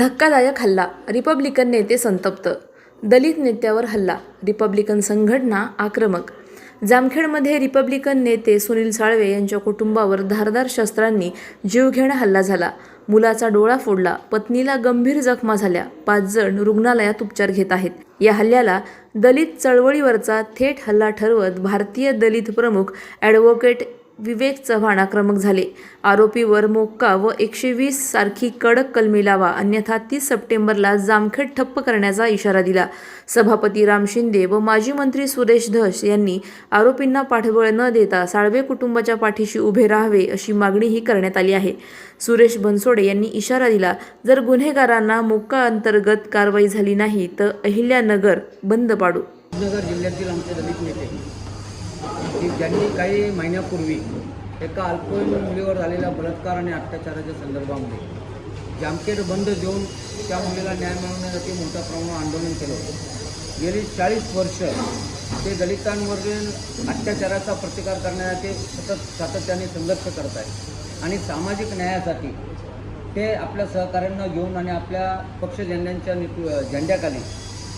धक्कादायक हल्ला रिपब्लिकन नेते संतप्त दलित नेत्यावर हल्ला रिपब्लिकन संघटना आक्रमक. जामखेडमध्ये रिपब्लिकन नेते सुनील साळवे यांच्या कुटुंबावर धारदार शस्त्रांनी जीवघेणा हल्ला झाला. मुलाचा डोळा फोडला पत्नीला गंभीर जखमा झाल्या पाच जण रुग्णालयात उपचार घेत आहेत. या हल्ल्याला दलित चळवळीवरचा थेट हल्ला ठरवत भारतीय दलित प्रमुख ॲडव्होकेट विवेक चव्हाण आक्रमक झाले. आरोपीवर मोक्का व एकशे वीस सारखी कडक कलमी लावा. अन्यथा तीस सप्टेंबरला जामखेड ठप्प करण्याचा इशारा दिला. सभापती राम शिंदे व माजी मंत्री सुरेश धस यांनी आरोपींना पाठबळ न देता साळवे कुटुंबाच्या पाठीशी उभे राहावे अशी मागणीही करण्यात आली आहे. सुरेश बनसोडे यांनी इशारा दिला जर गुन्हेगारांना मोक्का अंतर्गत कारवाई झाली नाही तर अहिल्यानगर बंद पाडू. नगर जिल्ह्यातील आमचे दलित नेते की ज्यांनी काही महिन्यापूर्वी एका अल्पवयीन मुलीवर झालेल्या बलात्कार आणि अत्याचाराच्या संदर्भामध्ये जामखेड बंद देऊन त्या मुलीला न्याय मिळवण्यासाठी मोठ्या प्रमाणात आंदोलन केलं होतं. गेली चाळीस वर्ष ते दलितांवर अत्याचाराचा प्रतिकार करण्यासाठी सतत सातत्याने संघर्ष करत आहेत. आणि सामाजिक न्यायासाठी ते आपल्या सहकाऱ्यांना घेऊन आणि आपल्या पक्ष नेतृ झेंड्याखाली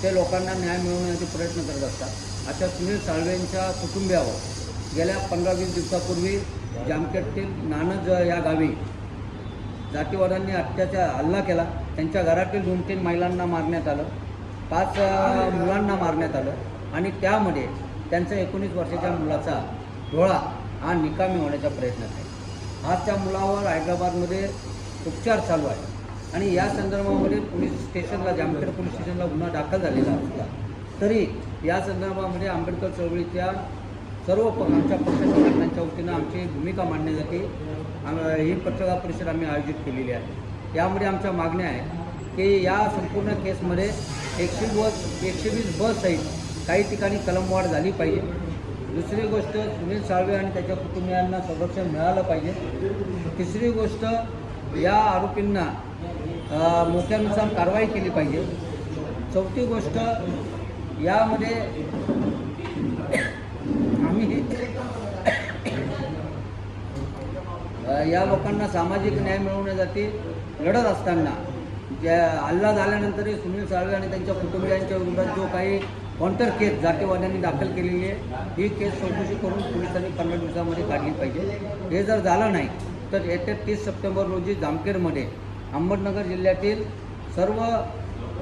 ते लोकांना न्याय मिळवण्यासाठी प्रयत्न करत असतात. अशा सुनील साळवेंच्या कुटुंबियावर गेल्या पंधरा वीस दिवसापूर्वी जामखेडतील नानज या गावी जातीवादांनी अत्याचार हल्ला केला. त्यांच्या घरातील दोन तीन महिलांना मारण्यात आलं पाच मुलांना मारण्यात आलं आणि त्यामध्ये त्यांच्या एकोणीस वर्षाच्या मुलाचा डोळा हा निकामी होण्याचा प्रयत्न आहे. आज त्या मुलावर हैदराबादमध्ये उपचार चालू आहे आणि या संदर्भामध्ये पोलीस स्टेशनला जामखेड पोलीस स्टेशनला गुन्हा दाखल झालेला होता तरी या संदर्भामध्ये आंबेडकर चळवळीच्या सर्व प आमच्या पक्ष संघटनांच्या वतीनं आमची भूमिका मांडण्यासाठी ही पत्रकार परिषद आम्ही आयोजित केलेली आहे. यामध्ये आमच्या मागण्या आहेत की या संपूर्ण केसमध्ये एकशे बस एकशे वीस बससहित काही ठिकाणी कलमवाढ झाली पाहिजे. दुसरी गोष्ट सुनील साळवे आणि त्याच्या कुटुंबियांना संरक्षण मिळालं पाहिजे. तिसरी गोष्ट या आरोपींना मोक्यानुसार कारवाई केली पाहिजे. चौथी गोष्ट यामध्ये आम्ही या लोकांना सामाजिक न्याय मिळवण्यासाठी लढत असताना ज्या हल्ला झाल्यानंतरही सुनील साळवे आणि त्यांच्या कुटुंबियांच्या विरोधात जो काही काउंटर केस जातीवाद्यांनी दाखल केलेली आहे ही केस चौकशी करून पोलिसांनी पंधरा दिवसामध्ये काढली पाहिजे. हे जर झालं नाही तर येत्या तीस सप्टेंबर रोजी जामखेडमध्ये अहमदनगर जिल्ह्यातील सर्व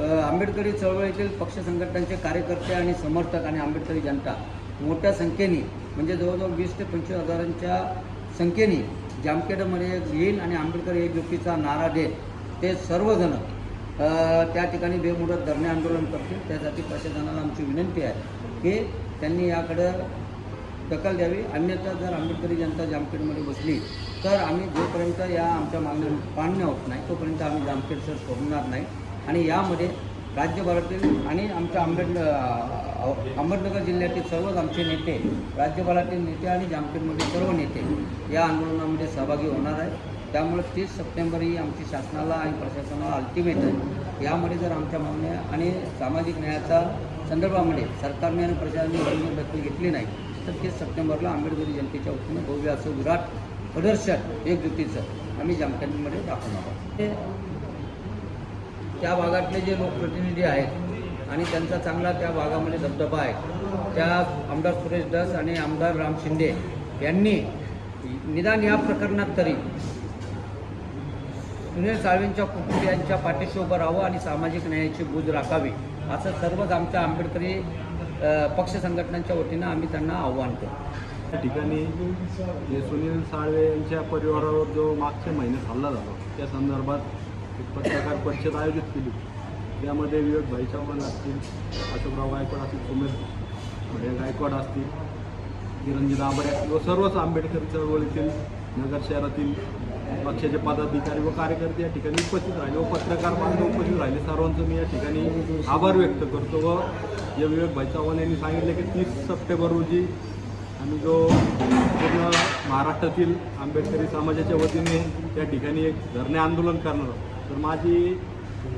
आंबेडकरी चळवळीतील पक्ष संघटनांचे कार्यकर्ते आणि समर्थक आणि आंबेडकरी जनता मोठ्या संख्येने म्हणजे जवळजवळ वीस ते पंचवीस हजारांच्या संख्येने जामखेडमध्ये येईल आणि आंबेडकर एकजुटीचा नारा देत ते सर्वजण त्या ठिकाणी बेमुदत धरणे आंदोलन करतील. त्यासाठी प्रशासनाला आमची विनंती आहे की त्यांनी याकडं दखल द्यावी अन्यथा जर आंबेडकरी जनता जामखेडमध्ये बसली तर आम्ही जोपर्यंत या आमच्या मागण्या मान्य होत नाही तोपर्यंत आम्ही जामखेड सर सोडणार नाही. आणि यामध्ये राज्यभरातील आणि आमच्या आंबेड अहमदनगर जिल्ह्यातील सर्वच आमचे नेते राज्यभरातील नेते आणि जामखेडमधील सर्व नेते या आंदोलनामध्ये सहभागी होणार आहे त्यामुळे तीस सप्टेंबर ही आमची शासनाला आणि प्रशासनाला अल्टिमेट आहे. यामध्ये जर आमच्या मागण्या आणि सामाजिक न्यायाच्या संदर्भामध्ये सरकारने आणि प्रशासनाने दखल घेतली नाही तर तीस सप्टेंबरला आंबेडकरी जनतेच्या वतीनं भव्य असं विराट प्रदर्शन एकजुटीचं आम्ही जामखेडमध्ये दाखवणार आहोत. त्या भागातले जे लोकप्रतिनिधी आहेत आणि त्यांचा चांगला त्या भागामध्ये दबदबा आहे. त्या आमदार सुरेश दस आणि आमदार राम शिंदे यांनी निदान या प्रकरणात तरी सुनील साळवेंच्या कुटुंबियांच्या पाठीशी उभं राहावं आणि सामाजिक न्यायाची बूज राखावी असं सर्वच आमच्या आंबेडकरी पक्ष संघटनांच्या वतीनं आम्ही त्यांना आव्हान केलं त्या ठिकाणी सुनील साळवे यांच्या परिवारावर जो मागच्या महिन्यात हल्ला झाला त्या संदर्भात पत्रकार परिषद आयोजित केली. त्यामध्ये विवेक भाई चव्हाण असतील अशोकराव गायकवाड असतील सुमेश भैया गायकवाड असतील चिरंजीव दाबरे व सर्वच आंबेडकर चळवळीतील नगर शहरातील पक्षाचे पदाधिकारी व कार्यकर्ते या ठिकाणी उपस्थित राहिले. व पत्रकार बांधव उपस्थित राहिले. सर्वांचं मी या ठिकाणी आभार व्यक्त करतो व जे विवेक भाई चव्हाण यांनी सांगितले की तीस सप्टेंबर रोजी आम्ही जो पूर्ण महाराष्ट्रातील आंबेडकरी समाजाच्या वतीने त्या ठिकाणी एक धरणे आंदोलन करणार आहोत. तर माझी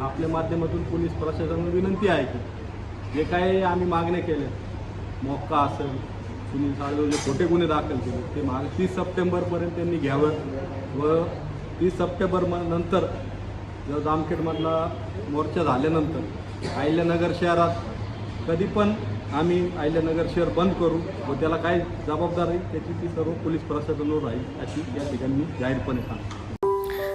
आपल्या माध्यमातून पोलीस प्रशासनाला विनंती आहे की जे काही आम्ही मागण्या केल्या मोक्का असेल सुनील साळवे जे खोटे गुन्हे दाखल केले ते माग तीस सप्टेंबरपर्यंत त्यांनी घ्यावं व तीस सप्टेंबर म- नंतर जर जामखेडमधला मोर्चा झाल्यानंतर अहिल्यानगर शहरात कधी पण आम्ही अहिल्यानगर शहर बंद करू व त्याला काय जबाबदारी त्याची ती सर्व पोलीस प्रशासनावर राहील अशी या ठिकाणी मी जाहीरपणे सांगतो.